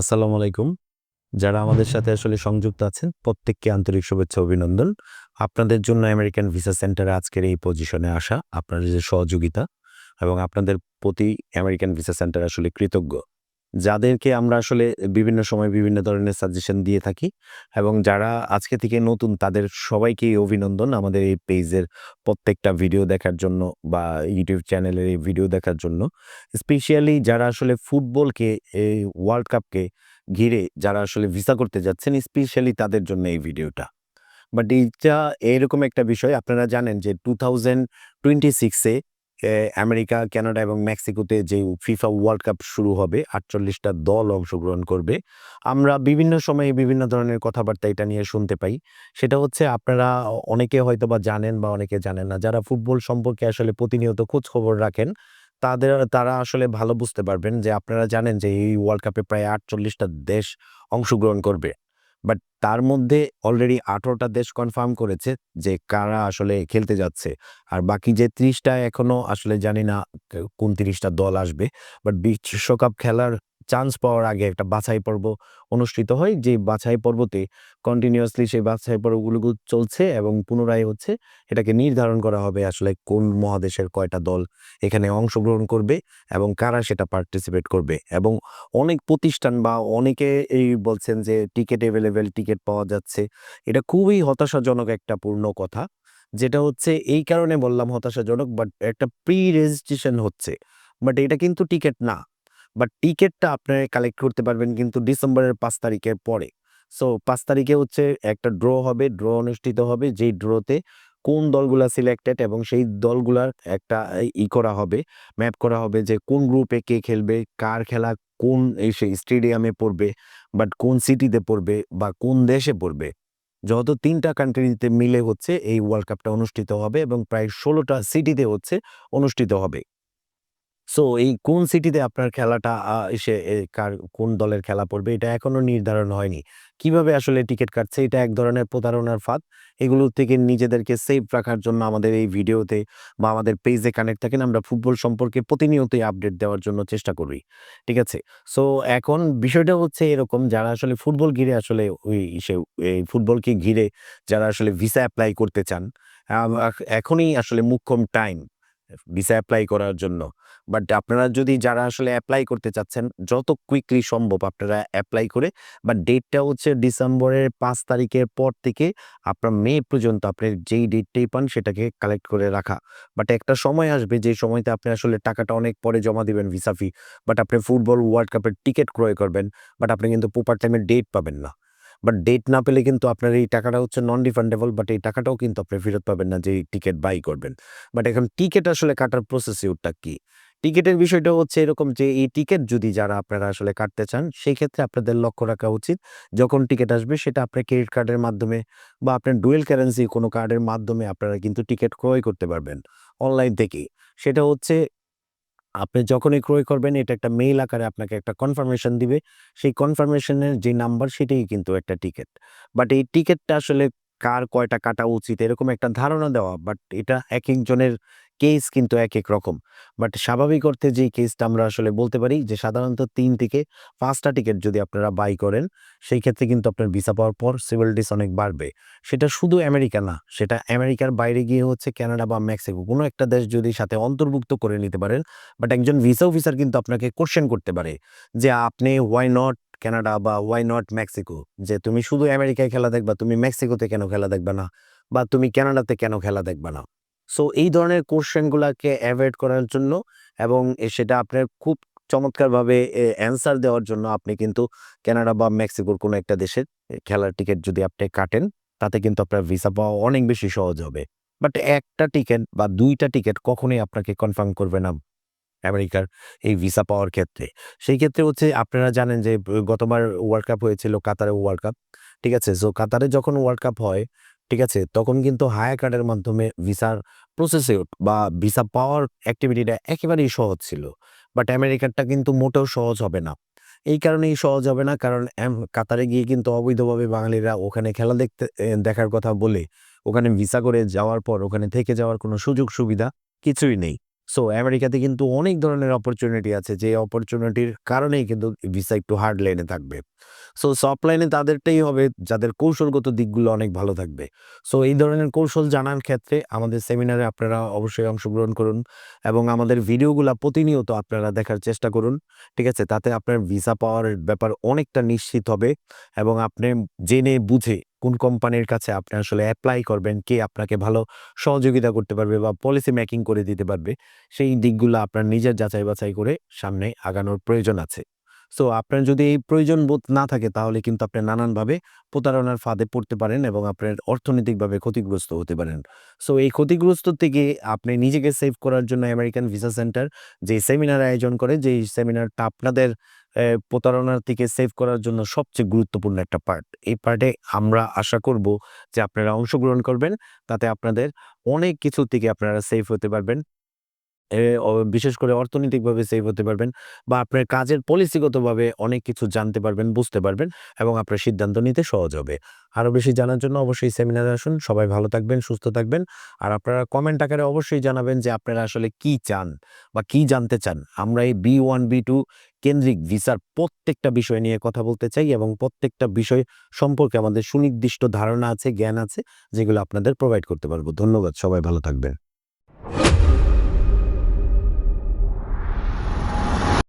আসসালামু আলাইকুম। যারা আমাদের সাথে আসলে সংযুক্ত আছেন প্রত্যেককে আন্তরিক শুভেচ্ছা অভিনন্দন। আপনাদের জন্য আমেরিকান ভিসা সেন্টারে আজকের এই পজিশনে আসা আপনাদের যে সহযোগিতা এবং আপনাদের প্রতি আমেরিকান ভিসা সেন্টার আসলে কৃতজ্ঞ। যাদেরকে আমরা আসলে বিভিন্ন সময় বিভিন্ন ধরনের সাজেশন দিয়ে থাকি এবং যারা আজকে থেকে নতুন তাদের সবাইকেই অভিনন্দন আমাদের এই পেজের প্রত্যেকটা ভিডিও দেখার জন্য বা ইউটিউব চ্যানেলের এই ভিডিও দেখার জন্য। স্পেশালি যারা আসলে ফুটবলকে এই ওয়ার্ল্ড কাপকে ঘিরে যারা আসলে ভিসা করতে যাচ্ছেন স্পেশালি তাদের জন্য এই ভিডিওটা বাট এইটা এরকম একটা বিষয়, আপনারা জানেন যে টু থাউজেন্ড টোয়েন্টি সিক্সে আমেরিকা, কানাডা এবং মেক্সিকোতে যে ফিফা ওয়ার্ল্ড কাপ শুরু হবে, আটচল্লিশটা দল অংশগ্রহণ করবে। আমরা বিভিন্ন সময়ে বিভিন্ন ধরনের কথাবার্তা এটা নিয়ে শুনতে পাই। সেটা হচ্ছে আপনারা অনেকে হয়তো বা জানেন বা অনেকে জানেন না, যারা ফুটবল সম্পর্কে আসলে প্রতিনিয়ত খোঁজ খবর রাখেন, তাদের, তারা আসলে ভালো বুঝতে পারবেন যে আপনারা জানেন যে এই ওয়ার্ল্ড কাপে প্রায় আটচল্লিশটা দেশ অংশগ্রহণ করবে। বাট তার মধ্যে অলরেডি আঠেরোটা দেশ কনফার্ম করেছে যে কারা আসলে খেলতে যাচ্ছে। আর বাকি যে ত্রিশটা এখনও আসলে জানি না, কোন তিরিশটা দল আসবে বাট বিশ্বকাপ খেলার চান্স পাওয়ার আগে একটা বাছাই পর্ব অনুষ্ঠিত হয়। যে বাছাই পর্বতে কন্টিনিউয়াসলি সেই বাছাই পর্বগুলো চলছে এবং পুনরায় হচ্ছে এটাকে নির্ধারণ করা হবে আসলে কোন মহাদেশের কয়টা দল এখানে অংশগ্রহণ করবে এবং কারা সেটা পার্টিসিপেট করবে। এবং অনেক প্রতিষ্ঠান বা অনেকে এই বলছেন যে টিকিট অ্যাভেলেবেল টিকিট পাওয়া যাচ্ছে। এটা খুবই হতাশাজনক একটা পূর্ণ কথা। যেটা হচ্ছে এই কারণে বললাম হতাশাজনক বাট একটা প্রি রেজিস্ট্রেশন হচ্ছে। বাট এটা কিন্তু টিকিট না। বাট টিকিটটা আপনারা কালেক্ট করতে পারবেন কিন্তু ডিসেম্বরের পাঁচ তারিখের পরে। সো পাঁচ তারিখে হচ্ছে একটা ড্র হবে ড্র অনুষ্ঠিত হবে, যেই ড্রতে কোন দলগুলা সিলেক্টেড এবং সেই দলগুলার একটা ই করা হবে ম্যাপ করা হবে যে কোন গ্রুপে কে খেলবে, কার খেলা কোন সেই স্টেডিয়ামে পড়বে বাট কোন সিটিতে পড়বে বা কোন দেশে পড়বে। যত তিনটা কান্ট্রিতে মিলে হচ্ছে এই ওয়ার্ল্ড কাপটা অনুষ্ঠিত হবে এবং প্রায় ষোলোটা সিটিতে হচ্ছে অনুষ্ঠিত হবে। সো এই কোন সিটিতে আপনার খেলাটা এসে কার, কোন দলের খেলা পড়বে, এটা এখনও নির্ধারণ হয়নি। কীভাবে আসলে টিকিট কাটছে, এটা এক ধরনের প্রতারণার ফাঁদ। এগুলো থেকে নিজেদেরকে সেফ রাখার জন্য আমাদের এই ভিডিওতে বা আমাদের পেজে কানেক্ট থাকেন, আমরা ফুটবল সম্পর্কে প্রতিনিয়তই আপডেট দেওয়ার জন্য চেষ্টা করি। ঠিক আছে? সো এখন বিষয়টা হচ্ছে এরকম, যারা আসলে ফুটবল ঘিরে আসলে ওই সে এই ফুটবলকে ঘিরে যারা আসলে ভিসা অ্যাপ্লাই করতে চান এখনই আসলে মুখ্যম টাইম ভিসা অ্যাপ্লাই করার জন্য। বাট আপনারা যদি যারা আসলে অ্যাপ্লাই করতে চাচ্ছেন, যত কুইকলি সম্ভব আপনারা অ্যাপ্লাই করে বা ডেটটা হচ্ছে ডিসেম্বরের পাঁচ তারিখের পর থেকে আপনার মে পর্যন্ত আপনি যেই ডেটটাই পান সেটাকে কালেক্ট করে রাখা। বাট একটা সময় আসবে যে সময়তে আপনি আসলে টাকাটা অনেক পরে জমা দিবেন ভিসা ফি বাট আপনি ফুটবল ওয়ার্ল্ড কাপের টিকিট ক্রয় করবেন, বাট আপনি কিন্তু প্রপার টাইমে ডেট পাবেন না। বাট ডেট না পেলে কিন্তু আপনার এই টাকাটা হচ্ছে নন রিফান্ডেবল বাট এই টাকাটাও কিন্তু আপনি ফেরত পাবেন না যে টিকিট বাই করবেন। বাট এখন টিকিট আসলে কাটার প্রসেসিউরটা কি? টিকিটের বিষয়টা হচ্ছে এরকম যে, এই টিকিট যদি যারা আপনারা আসলে কাটতে চান, সেই ক্ষেত্রে আপনাদের লক্ষ্য রাখা উচিত। যখন টিকিট আসবে, সেটা আপনার ক্রেডিট কার্ডের মাধ্যমে বা আপনার ডুয়েল কারেন্সি কোনো কার্ডের মাধ্যমে আপনারা কিন্তু টিকিট ক্রয় করতে পারবেন অনলাইন থেকেই। সেটা হচ্ছে, আপনি যখনই ক্রয় করবেন, এটা একটা মেইল আকারে আপনাকে একটা কনফার্মেশন দিবে। সেই কনফার্মেশনের যে নাম্বার, সেটাই কিন্তু একটা টিকিট। বাট এই টিকিটটা আসলে কার কয়টা কাটা উচিত, এরকম একটা ধারণা দেওয়া, বাট এটা এক একজনের কেস কিন্তু এক এক রকম। বাট স্বাভাবিক অর্থে যে কেসটা আমরা আসলে বলতে পারি যে, সাধারণত তিন থেকে পাঁচটা টিকিট যদি আপনারা বাই করেন, সেই ক্ষেত্রে কিন্তু আপনার ভিসা পাওয়ার পর সিভিল ডিস অনেক বাড়বে। সেটা শুধু আমেরিকা না, সেটা আমেরিকার বাইরে গিয়ে হচ্ছে কানাডা বা মেক্সিকো, কোনো একটা দেশ যদি সাথে অন্তর্ভুক্ত করে নিতে পারেন, বাট একজন ভিসা অফিসার কিন্তু আপনাকে কোশ্চেন করতে পারে যে, আপনি ওয়াই নট কানাডা বা ওয়াই নট মেক্সিকো? যে, তুমি শুধু আমেরিকায় খেলা দেখবা, তুমি মেক্সিকোতে কেন খেলা দেখবা না? বা তুমি কানাডাতে কেন খেলা দেখবা না? সো এই ধরনের কোশ্চেনগুলোকে অ্যাভয়েড করার জন্য এবং সেটা আপনার খুব চমৎকারভাবে অ্যান্সার দেওয়ার জন্য আপনি কিন্তু কানাডা বা মেক্সিকোর কোনো একটা দেশের খেলার টিকিট যদি আপনি কাটেন, তাতে কিন্তু আপনার ভিসা পাওয়া অনেক বেশি সহজ হবে। বাট একটা টিকিট বা দুইটা টিকিট কখনোই আপনাকে কনফার্ম করবে না আমেরিকার এই ভিসা পাওয়ার ক্ষেত্রে। সেই ক্ষেত্রে হচ্ছে আপনারা জানেন যে, গতবার ওয়ার্ল্ড কাপ হয়েছিল কাতারে ওয়ার্ল্ড কাপ ঠিক আছে? সো কাতারে যখন ওয়ার্ল্ড কাপ হয় ঠিক আছে? তখন কিন্তু হায়ার কার্ডের মাধ্যমে ভিসার প্রসেসে বা ভিসা পাওয়ার অ্যাক্টিভিটিটা একেবারেই সহজ ছিল। বাট আমেরিকারটা কিন্তু মোটেও সহজ হবে না। এই কারণেই সহজ হবে না। কারণ কাতারে গিয়ে কিন্তু অবৈধভাবে বাঙালিরা ওখানে খেলা দেখতে দেখার কথা বলে, ওখানে ভিসা করে যাওয়ার পর, ওখানে থেকে যাওয়ার কোনো সুযোগ সুবিধা কিছুই নেই। সো আমেরিকাতে কিন্তু অনেক ধরনের অপরচুনিটি আছে। যে অপরচুনিটির কারণেই কিন্তু ভিসা একটু হার্ড লাইনে থাকবে। সো সফট লাইনে তাদেরটাই হবে, যাদের কৌশলগত দিকগুলো অনেক ভালো থাকবে। সো এই ধরনের কৌশল জানার ক্ষেত্রে আমাদের সেমিনারে আপনারা অবশ্যই অংশগ্রহণ করুন এবং আমাদের ভিডিওগুলো প্রতিনিয়ত আপনারা দেখার চেষ্টা করুন, ঠিক আছে? তাতে আপনার ভিসা পাওয়ার ব্যাপার অনেকটা নিশ্চিত হবে এবং আপনি জেনে বুঝে কোন কোম্পানির কাছে আপনি আসলে অ্যাপ্লাই করবেন, কে আপনাকে ভালো সহযোগিতা করতে পারবে বা পলিসি মেকিং করে দিতে পারবে, সেই দিকগুলো আপনার নিজের যাচাই বাছাই করে সামনে আগানোর প্রয়োজন আছে। সো আপনার যদি এই প্রয়োজন বোধ না থাকে, তাহলে কিন্তু আপনি নানানভাবে প্রতারণার ফাঁদে পড়তে পারেন এবং আপনার অর্থনৈতিকভাবে ক্ষতিগ্রস্ত হতে পারেন। সো এই ক্ষতিগ্রস্ত থেকে আপনি নিজেকে সেভ করার জন্য আমেরিকান ভিসা সেন্টার যে সেমিনার আয়োজন করে যেই সেমিনারটা আপনাদের প্রতারণার থেকে সেভ করার জন্য সবচেয়ে গুরুত্বপূর্ণ একটা পার্ট এই পার্টে আমরা আশা করব যে আপনারা অংশগ্রহণ করবেন, তাতে আপনাদের অনেক কিছু থেকে আপনারা সেভ হতে পারবেন। বিশেষ করে অর্থনৈতিকভাবে সেভ হতে পারবেন বা আপনার কাজের পলিসিগতভাবে অনেক কিছু জানতে পারবেন, বুঝতে পারবেন এবং আপনার সিদ্ধান্ত নিতে সহজ হবে। আরও বেশি জানার জন্য অবশ্যই সেমিনারে আসুন। সবাই ভালো থাকবেন, সুস্থ থাকবেন। আর আপনারা কমেন্ট আকারে অবশ্যই জানাবেন যে আপনারা আসলে কি চান বা কি জানতে চান। আমরা এই বি ওয়ান বি টু কেন্দ্রিক ভিসার প্রত্যেকটা বিষয় নিয়ে কথা বলতে চাই এবং প্রত্যেকটা বিষয় সম্পর্কে আমাদের সুনির্দিষ্ট ধারণা আছে, জ্ঞান আছে যেগুলো আপনাদের প্রোভাইড করতে পারব। ধন্যবাদ, সবাই ভালো থাকবেন।